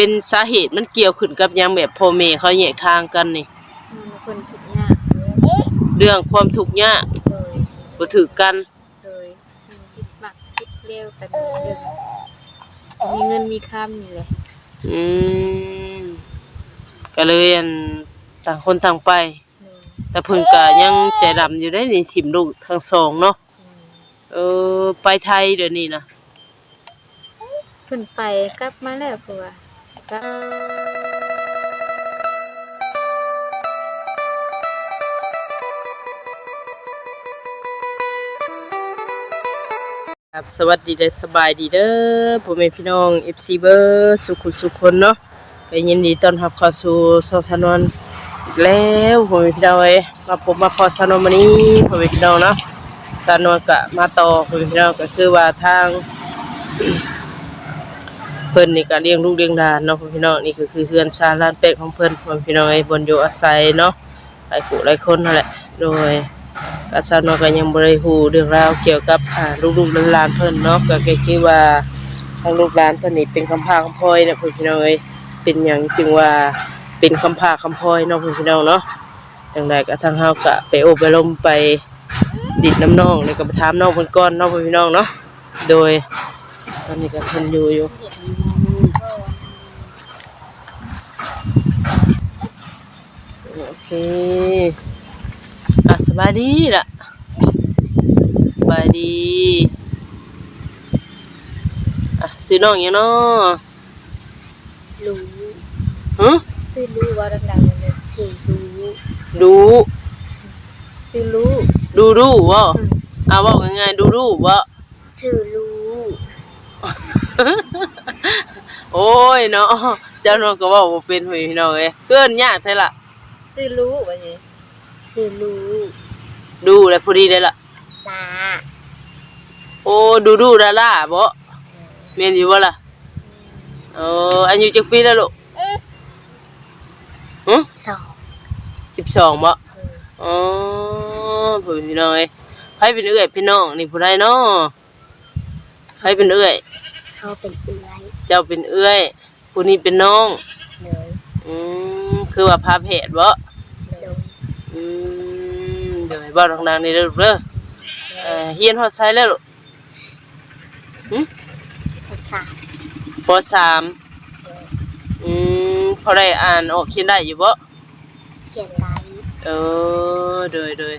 เป็นสาเหตุมันเกี่ยวขึ้นกับหยังแบบพ่อแม่เขาแยกทางกันนี่มันคนทุกข์ยากเลยเรื่องความทุกข์ยากเลยบ่ถือกัน เลยคิดมักคิดเร็วกันเรื่องมีเงินมีคำนี่แหละอืมก็เลยอันต่างคนต่างไป เลยแต่เพิ่นก็ยังใจดำอยู่ได้นี่ถิ่มลูกทั้งสองเนาะอืมเออไปไทยเดี๋ยวนี้นะเพิ่นไปกลับมาแล้วคือว่า ก็ครับสวัสดีเด้อสบายดีเด้อพ่อแม่พี่น้อง FC เบอร์สุขุสุขคนเนาะก็ยินดีต้อนรับเข้าสู่ซอสนวนอีกแล้วพ่อแม่พี่น้องเอ้มาพบมาพอสนวนมื้อนี้พ่อแม่พี่น้องเนาะสนวนก็มาต่อพ่อแม่พี่น้องก็คือว่าทาง เพิ่นนี่ก็เลี้ยงลูกเลี้ยงหลานเนาะพ,พี่น้องนี่ก็คือเฮือนชาลานเป็ดของเพิ่นพ่อพี่น้องไอ้บนอยู่อาศัยเนาะหลายผู้หลายคนนั่นแหละโดยก็สาวน้อยก็ยังบ่ได้ฮู้เรื่องราวเกี่ยวกับอ่าลูกๆหลานเพิ่นเนาะก็แค่คิดว่าทางลูกหลานเพิ่นนี่เป็นคำพาคำพอยนะพ,พี่น้องเอ้ยเป็นหยังจึงว่าเป็นคำพาคำพอยเนาะพ,พี่น้องเนาะจังไดก็ทางเฮาก็ไปโอบไปลมไปดิดน้ำนองแล้วก็ไปถามน้องเพิ่นก่อนเนาะพ่อพี่น้องเนาะโดย ตอนนี้ก็เพิ่นอยู่อยู่โอเคอะสบายดีล่ะสบายดีอะซื้อน้องยังเนาะรู้ฮะซื้อรู้ว่าดังๆเลยซื้อรู้ดูซื้อรู้ดูดูบ่อะบอกง่ายๆดูดูบ่ซื้อรู้ โอ้ยเนาะเจ้าน้องก็เว้าบ่เป็นเฮ้ยพี่น้องเอ้ยเกินยากแท้ล่ะ ซื้อรู้ว่าไงซื้อรู้ดูแล้วพอดีได้ล่ะ ตาโอ้ดูดูดาล่าบ่แม่นอยู่บ่ล่ะเอออายุจักปีแล้วลูกหึสองสิบสองบ่อ๋อผู้พี่น้องเอ้ยใครเป็นเอื้อยพี่น้องนี่ผู้ใดเนาะใครเป็นเอื้อย เขาเป็นเอื้อยเจ้าเป็นเอื้อยผู้นี้เป็นน้องเลยอืมคือว่าพาเพศบ่โดยอืมเดี๋ยวให้บ่ดังๆนี่เด้อลูกเด้อเอ่อเฮียนฮอดไสแล้วลูกหึภาษาปสามอืมพอได้อ่านออกเขียนได้อยู่บ่เขียนไลน์เออโดยโดย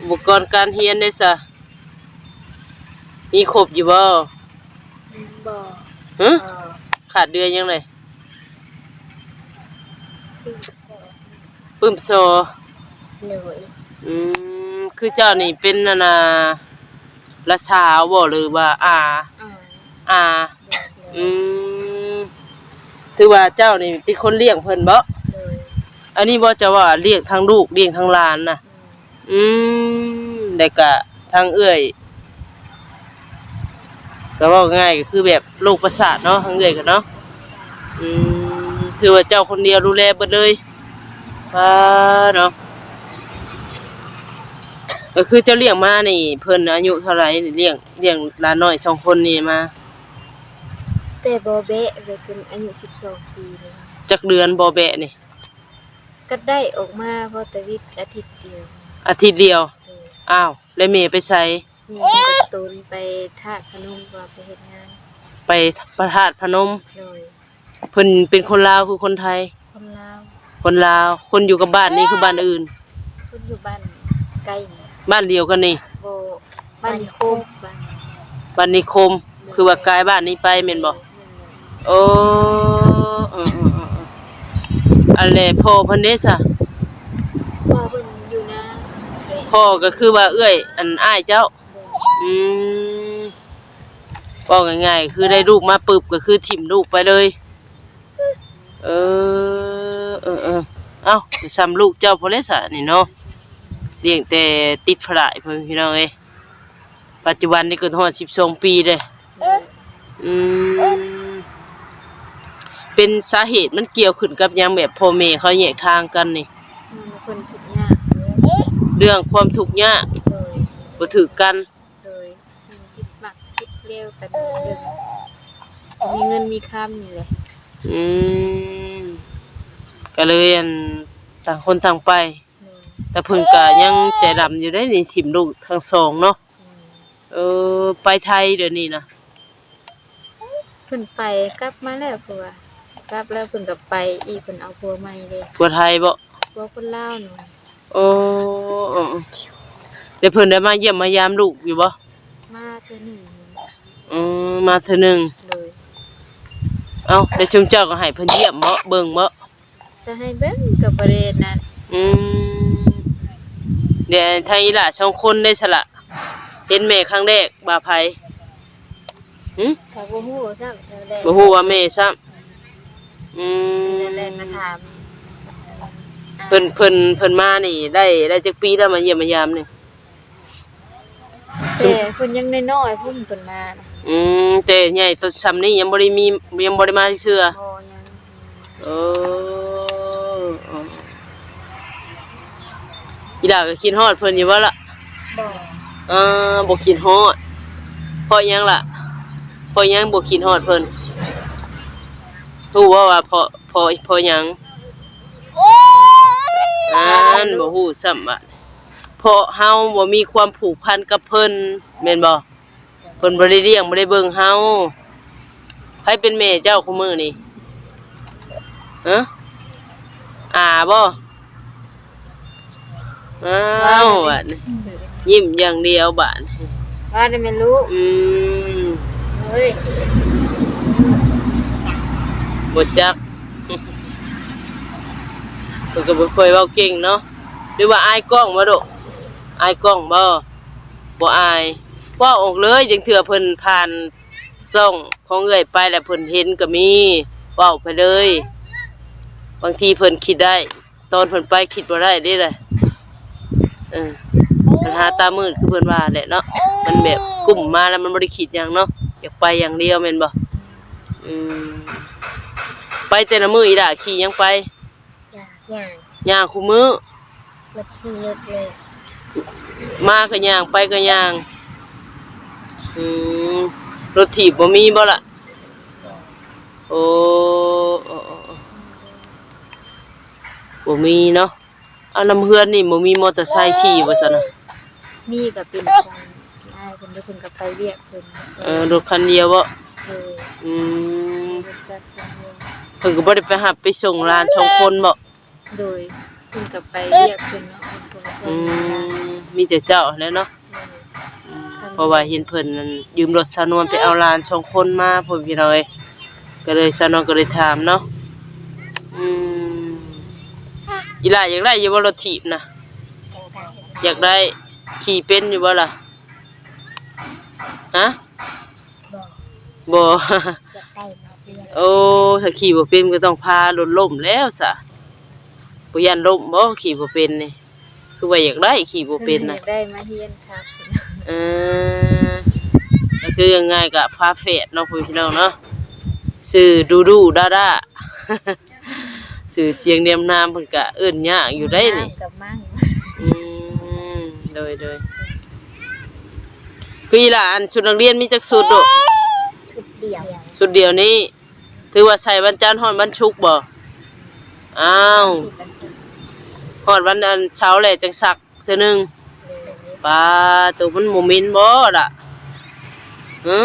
อุปกรณ์การเรียนได้ซะมีครบอยู่บ่ บอกฮะเออขาดเดือนยังไงคือปึ้มโซเลยอืมคือเจ้านี่เป็นนานาละชาวบ่หรือว่าอาอ่าอาเลยอืมถือว่าเจ้านี่เป็นคนเลี้ยงเพิ่นบ่เลยอันนี้บ่จะว่าเลี้ยงทั้งลูกเลี้ยงทั้งหลานน่ะ อืมแต่ก็ทางเอื้อย ก็ว่าง่ายก็คือแบบโรคประสาทเนาะทางเอื้อยกันเนาะอืมถือว่าเจ้าคนเดียวดูแลเบิดเลยว่าเนาะก็คือเจ้าเลี้ยงมานี่ เพิ่นอายุเท่าไหร่นี่เลี้ยงเลี้ยงหลานน้อยสองคนนี่มาแต่บอเบะไปจนอายุ12ปีเลยค่ะจักเดือนบ่แบะนี่ ก็ได้ออกมาเพราะแต่วิทย์อาทิตย์เดียวอาทิตย์เดียวเอออ้าว แล้วแม่ไปใส่ มีการะตูนไปธาตุพนมว่าไปเฮ็ดงานไปพระธาตุพนมเลยเพิ่นเป็นคนลาวคือคนไทย คนลาวคนลาว คนอยู่กับบ้านนี่คือบ้านอื่น คนอยู่บ้านใกล้นี่บ้านเดียวกันนี่ โบบ้านนิโคมบ้านบ้านนิคม คือว่ากลายบ้านนี้ไปแม่นบ่โอ้เออๆๆอันแลพ่อเพิ่นเด้ซะพ่อเพิ่นอยู่นะไปพ่อก็คือว่าเอื้อย อันอ้ายเจ้า อืมบอกง่ายๆคือได้ลูกมาปึบก็คือถิ่มลูกไปเลย เออ เออเออเอ้าไปซ้ำลูกเจ้าพอเลสะนี่เนาะเลี้ยงแต่ติดพระเพิ่นพี่น้องเอ้ยปัจจุบันนี่ก็ทอด12ปีเลยอืมเป็นสาเหตุมันเกี่ยวขึ้นกับหยังแบบพ่อแม่เขาแยกทางกันนี่มันคนทุกข์ยากเลยเรื่องความทุกข์ยากเลยบ่ถือกันเลยคิด มักคิดเร็วกันเรื่องมีเงินมีคำนี่แหละอืมก็เลยอันต่างคนต่างไปโดยแต่เพิ่นก็ยังใจดำอยู่ได้นี่ถิ่มลูกทั้งสองเนาะอืมเออไปไทยเดี๋ยวนี้นะเพิ่นไปกลับมาแล้วคือว่ากลับแล้วเพิ่นก็ไปอีกเพิ่นเอาผัวใหม่เลยผัวไทยบ่ผัวคนลาวหนูโอ้เออเดี๋ยวเพิ่นได้มาเยี่ยมมายามลูกอยู่บ่ มาเทื่อหนึ่งอืมมาเทื่อหนึงเลยเอ้าเดี๋ยวชุมเจ้าก็ให้เพิ่นเยี่ยมบ่เบิ่งบ่จะให้เบิ่งกับประเด็นนั้นอืมเดี๋ยวทางอีหล่ะสองคนได้สละเห็นแม่ครั้งแรกบ่าไผหึถ้าบ่ฮู้ซ้ํเท่าใดบ่ฮู้ว่าแม่ซ้ำอืมเดินมาถามเพิ่นเพิ่นเพิ่นมานี่ ได้ได้จักปีแล้วมาเยี่ยมมายามนี่ แต่เพิ่นยังน้อยๆพุ่นเพิ่นมานะอืมแต่ใหญ่ตัวซ้ำนี่ยังบ่ได้มียังบ่ได้มาเชื่อบ่ยังเอออีหล่าก็คิดฮอดเพิ่นอยู่บ่ล่ะบ่เออบ่คิดฮอดเพราะหยังล่ะเพราะหยังบ่คิดฮอดเพิ่นรู้ว่าว่าเพราะเพราะเพราะหยังอันบ่ฮู้ซ้ำบัด เพราะเฮาบ่มีความผูกพันกับเพิ่นแม่นบ่เพิ่นบ่ได้เลี้ยงบ่ได้เบิ่งเฮาใครเป็นแม่เจ้าคุมื้อนี่ฮะอ่าบ่อ้าวบัดนี้ยิ้มอย่างเดียวบัดนี้ว่าได้แม่นรู้อืมเฮ้ยบทจักเพิ่นก็บ่ค่อยเว้าเก่งเนาะหรือว่าอายกล้องบ่ดอก อายกล้องบ่บ่อายเว้าออกเลยจังเทื่อเพิ่นผ่านซ่องของเอื้อยไปแล้วเพิ่นเห็นก็มีเว้าไปเลย บางทีเพิ่นคิดได้ ตอนเพิ่นไปคิดบ่ได้เด้ล่ะเออปัญหาตามืดคือเพิ่นว่าแหละเนาะมันแบบกลุ่มมาแล้วมันบ่ได้คิดหยังเนาะอยากไปอย่างเดียวแม่นบ่อืมไปแต่ละมืออีด่าขี่ยังไปอยากย่างย่างคู่มือมาขี่รถเลย มาก็ย่างไปก็ย่างอืมรถถีบบ่มีบ่ล่ะโอ้โอ้โอ้โอ้บ่มีเนาะเอาน้ำเฮือนนี่บ่มีมอเตอร์ไซค์ขี่ว่าซั่นน่ะมีก็เป็นคนอายเพิ่นเด้อเพิ่นก็ไปเวียกเพิ่นเออรถคันเดียวบ่เอออืมรถจักรยานยนต์เพิ่นก็บ่ได้ไปหับไปส่งหลานสองคนบ่โดยเพิ่นก็ไปเวียกเพิ่นเนาะเพิ่นก็ไปอืเวียกม มีแต่เจ้าแหล้วเนาะเพราะว่าเห็นเพิ่นนั่นยืมรถสาวนวลไปเอาหลานสองคนมาพ่อพี่น้องเอ้ยก็เลยสาวนวลก็เลยถามเนาะอืมอีหล่าอยากได้อยู่บ่รถถีบนะอยากได้ขี่เป็นอยู่บ่ล่ะฮะบ่อยากได้มาเวียกโอ้ถ้าขี่บ่เป็นก็ต้องพารถล้มแล้วซะบ่ยันล้มบ่ขี่บ่เป็นนี่ คือว่าอยากได้ขี่บ่เป็นอนะยากได้มาเฮียนครับเออก็คือยังไงกับพาเฟดเนาะพี่น้องเนาะสื่อดูดูดาดาสื่อเสียงเนียมนามเพิ่นก็เอิ้นยากอยู่ได้นี่กับมั่งอืมโดยโดยคืออีหล่ะอันชุดนักเรียนมีจักสุดโดะชุดเดียวสุดเดียวนี้ถือว่าใส่วันจันทร์ฮอดวันศุกร์บ่อ้าว ที่กันสิฮอดวันอันเช้าร์แหละจังซักเทื่อหนึงเลยปลาตัวมันบ่มินบ่ล่ะฮะ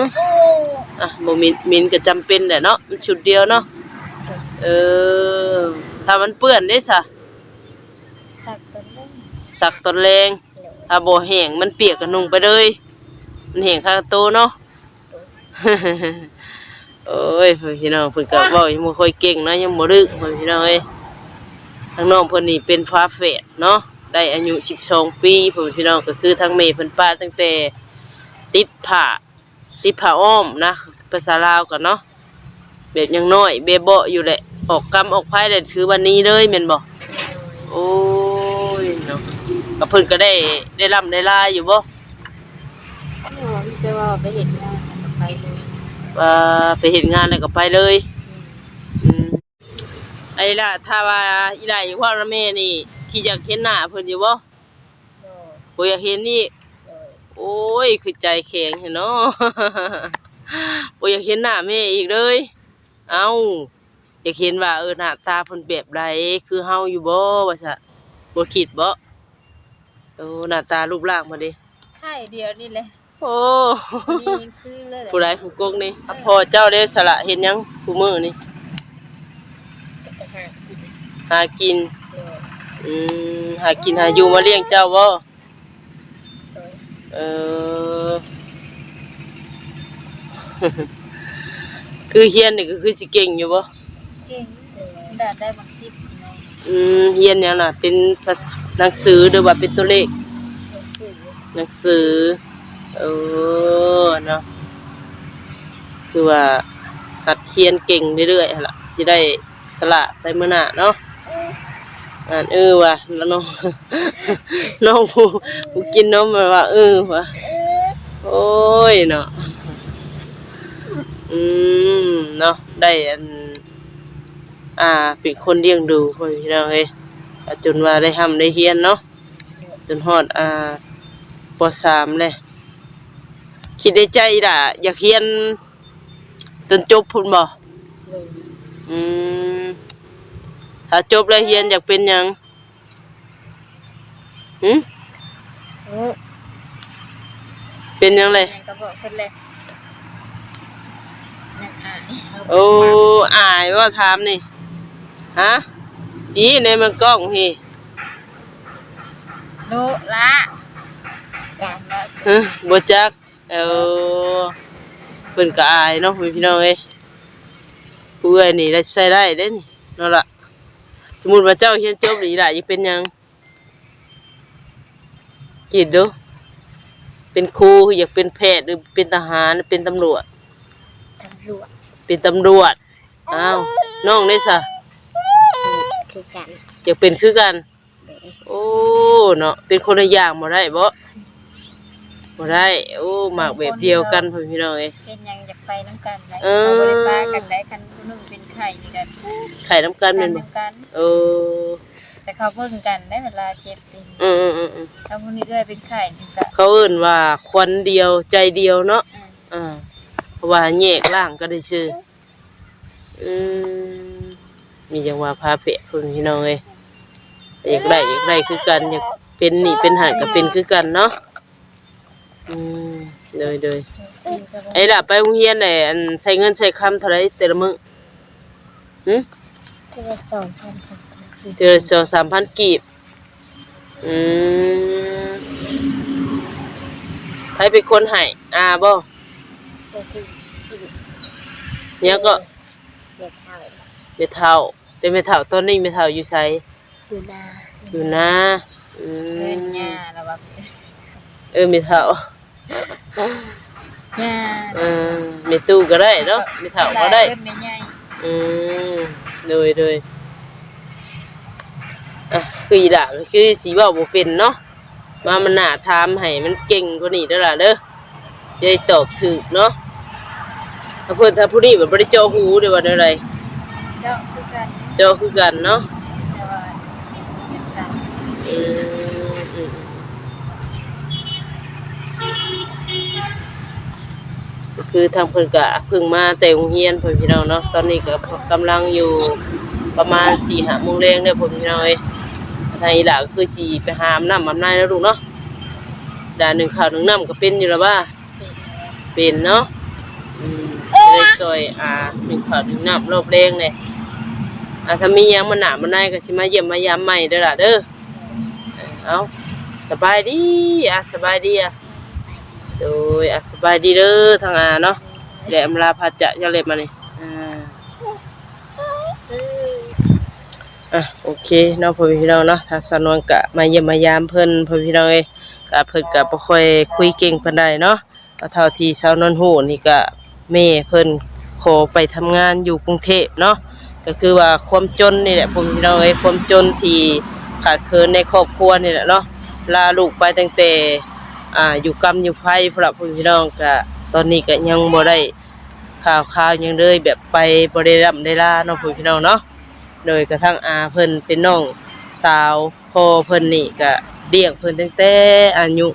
อะบ่มินมินก็จำเป็นแหละเนาะมันชุดเดียวเนาะเออถ้ามันเปื้อนได้ซะสักตัวนึงสักตอนแรงถ้าบ่แห้งมันเปียกก็นุ่งไปเลยมันแห้งข้างโตเนาะโอ้ยพี่น้องเพิ่นก็เว้ายังบ่ค่อยเก่งเนาะยังบ่ลึกพี่น้องเอ้ย ทางน้องเพิ่นนี่เป็นฟ้าแฝดเนาะได้อายุ 12 ปีพี่น้องก็คือทางแม่เพิ่นป้าตั้งแต่ติดผ้าติดผ้าอ้อมนะภาษาลาวกันเนาะแบบยังน้อยเบเบาะอยู่แหละออกกำออกไพ่ได้ถือวันนี้เลยแม่นบ่โอ้ยเนาะกับเพิ่นก็ได้ได้ร่ำได้ลายอยู่บ่เออจะว่าไปเห็นงานไปเลยว่าไปเฮ็ดงานแล้วก็ไปเลยอืม ไอ้ล่ะถ้าว่าอีหลายอยู่ว่าแม่นี่คิดอยากเห็นหน้าเพิ่นอยู่บ่โดยบ่อยากเห็นนี่โดยโอ้ยคือใจแข็งเห็นเนาะ บ่อยากเห็นหน้าแม่อีกเลย เอ้าอยากเห็นว่าเออหน้าตาเพิ่นแบบใดคือเฮาอยู่บ่ว่าซะบ่คิดบ่โอ้หน้าตารูปร่างมาดิไข่เดียวนี่แหละโอ้นี่คือเลยแหละ ผู้ใดผู้กงนี่อะพ่อเจ้าได้สละเฮ็ดหยังผู้มื้อนี่ไปหากิน หากินเลยอืมหากินหาอยู่มาเลี้ยงเจ้าบ่โดยเออ คือเฮียนนี่ก็คือสิเก่งอยู่บ่เก่งได้ได้บางสิบในอืมเฮียนหยังน่ะ เป็นภาษาหนังสือหรือว่าเป็นตัวเลข หนังสือหนังสือเออเนาะคือว่าหัดเขียนเก่งเรื่อยๆหั่นล่ะสิได้สละไปมื้อหน้าเนาะ อ่านเออว่ะแล้วน้องน้องผู้ผู้กินนมมันว่าเออว่ะโอ้ยเนาะอืมเนาะได้อันอ่าเป็นคนเลี้ยงดูพ่อพี่น้องเอ้ยก็จนว่าได้ทำได้เฮียนเนาะจนฮอดอ่าปสามเลยคิดในใจล่ะอยากเรียนจนจบพุ่นบ่เลยอืม ถ้าจบแล้วเรียนอยากเป็นหยังหืมเออเป็นหยังเลยยังก็บอกเพิ่นเลยยังอายโอ้อายว่าถามนี่ ฮะพี่ในมันกล้องพี่โนละจานละฮะบ่จักเออเพิ่นก็อายเนาะพี่น้องเอ้ยผู้เอ้ยนี่ได้ใช้ได้เด้นี่นั่นล่ะ สมมุติว่าเจ้าเรียนจบนี่ล่ะสิเป็นหยังคิดดู เป็นครูอยากเป็นแพทย์หรือเป็นทหารเป็นตำรวจ ตำรวจเป็นตำรวจอ้าวน้องได้ซะคือกันอยากเป็นคือกัน โอ้เนาะเป็นคนละอย่างบ่ได้บ่ บ่ได้ โอ้หมากแบบเดียวกันพ่อพี่น้องเอ้ย เป็นยังอยากไปน้ำกันได้เออ เขาบ่ได้ปากันได้คันผู้หนึงเป็นไข่นี่กันไข่น้ำกันแม่นบ่น้ำกัน เออแต่เขาเบิ่งกันได้เวลาเจ็บเป็นอืมอืมอืมอืมถ้าผู้นี้เอ้ยเป็นไข่นี่ก็เขาเอิ้นว่าควันเดียวใจเดียวเนาะ อ่าอ่าเพราะว่าแยกร่างก็ได้ชื่ออืมมีจังว่าพาเพะพ่อพี่น้องเอ้ยอยากได้อยากได้คือกันอยากเป็นนี่เป็นหันก็เป็นคือกันเนาะ อืมโดยโดยชื่อก็บ่ไอ้ล่ะไปโรงเรียนไหนอันใช้เงินใช้คำเท่าไรแต่ละมื้อหึชื่อว่าสอนพันสองพันสี่เจอสองสามพันกีบอืมใครเป็นคนให้อาบ่ก็คือเนี่ยก็เด็กเท่าเมเท่าแต่เมเท่าตอนนี้เมเท่าอยู่ไสอยู่นาอยู่นะอืเงินมหญ้าแล้วว่าเออเมเท่า หญ้าเออเมตู้ก็ได้เนาะเมเท่าก็ได้เงินไม่ใหญ่อืมโดยโดยอะคืออีด่าคือสีว่าบ่เป็นเนาะมามันหน้าถามให้มันเก่งกว่านี้เด้อล่ะเด้อจะได้ตอบถูกเนาะถ้าเพิ่นถ้าผู้นี้แบบบ่ได้เจาะหูเด้อว่าอะไรเจาะคือกันเจาะคือกันเนาะแต่ว่าเด็กกัน อืมอืมก็ คือทางเพิ่นก็เพิ่งมาแต่งเรียนเพิ่นพี่น้องเนาะตอนนี้ก็กำลังอยู่ประมาณ4-5โมงแรงเด้อเพิ่นพี่น้องเอ้ยทางอีหล่าก็คือสีไปหามน้ำมำนายแล้วลูกเนาะด่านหนึ่งข้าวหนึ่งน้ำก็เป็นอยู่แล้วว่าเป็นเนาะอืมจะได้ซอยอ่าหนึ่งข้าวหนึ่งน้ำรอบแรงเลยอ่าถ้ามียังมันหนามันนายก็สิมาเยี่ยมมายามใหม่เด้อล่ะเด้อเอาสบายดีอะสบายดีอะ โดยอะสบายดีเด้อทางอาเนาะแหลมลาพัดจะจะเล็บมานี่อ่าอะโอเคเนาะพ่อพี่น้องเนาะถ้าสนวนกะมาเยี่ยมมายามเพิ่นพ่อพี่น้องเอ้ยกะเพิ่นกะบ่ค่อยคุยเก่งปานใดเนาะก็เท่าที่สาวนวลฮู้นี่ก็แม่เพิ่นขอไปทำงานอยู่กรุงเทพเนาะก็คือว่าความจนนี่แหละพ่อพี่น้องเอ้ยความจนที่ขาดเคินในครอบครัวนี่แหละเนาะลาลูกไปตั้งแต่ อ่าอยู่กรรมอยู่ไฟพุ่นล่ะพ่อพี่น้องก็ตอนนี้ก็ยังบ่ได้ข่าวข่าวยังเลยแบบไปบ่ได้ร่ำได้ลาเนาะพ่อพี่น้องเนาะโดยกระทั่งอาเพิ่นเป็นน้องสาวพ่อเพิ่นนี่ก็เลี้ยงเพิ่นตั้งแต่อายุ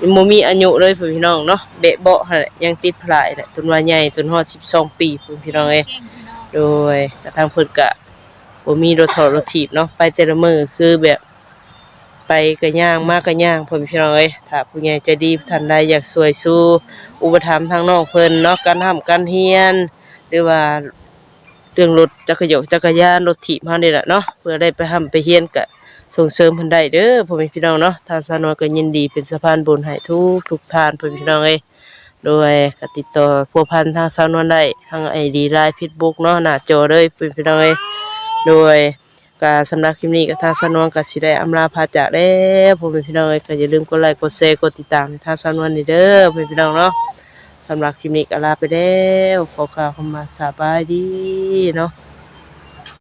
ยังบ่มีอายุเลยพุ่นพี่น้องเนาะเบะเบาะแหละยังติดพลายแหละจนว่าใหญ่จนฮอด12ปีพุ่นพี่น้องเองโดยกระทั่งเพิ่นก็บ่มีรถถอดรถถีบเนาะไปแต่ละมือคือแบบ ไปก็ย่างมากก็ย่างพ่อแม่พี่น้องเอ้ยถ้าผู้ใหญ่ใจดีท่านใดอยากช่วยสู้อุปถัมภ์ทางน้องเพิ่นเนาะการทำการเรียน หรือว่าเรื่องรถจักรยานจักรยานรถถีบเฮานี่แหละเนาะเพื่อได้ไปทำไปเรียนก็ส่งเสริมเพิ่นได้เด้อพ่อแม่พี่น้องเนาะทางสานวก็ยินดีเป็นสะพานบุญให้ทุกทุกทานพ่อแม่พี่น้องเอ้ยโดยกติดต่อพัวพันทางสาวนวลได้ทางไอดีไลน์เฟซบุ๊กเนาะหน้าจอเลยเป็นพี่น้องเอ้ยโดย กาสำหรับคลิปนี้ก็ทาสนวนวลก็สิได้อำลาพาจากเด้อพ่อแม่พี่น้องเอ้ยก็อย่าลืมกดไลค์กดแชร์กดติดตามทาสนวนนี่เด้อพ่อแม่พี่น้องเนาะสำหรับคลิปนี้ก็ลาไปแล้วขอกล่าวคำมาสบายดีเนาะ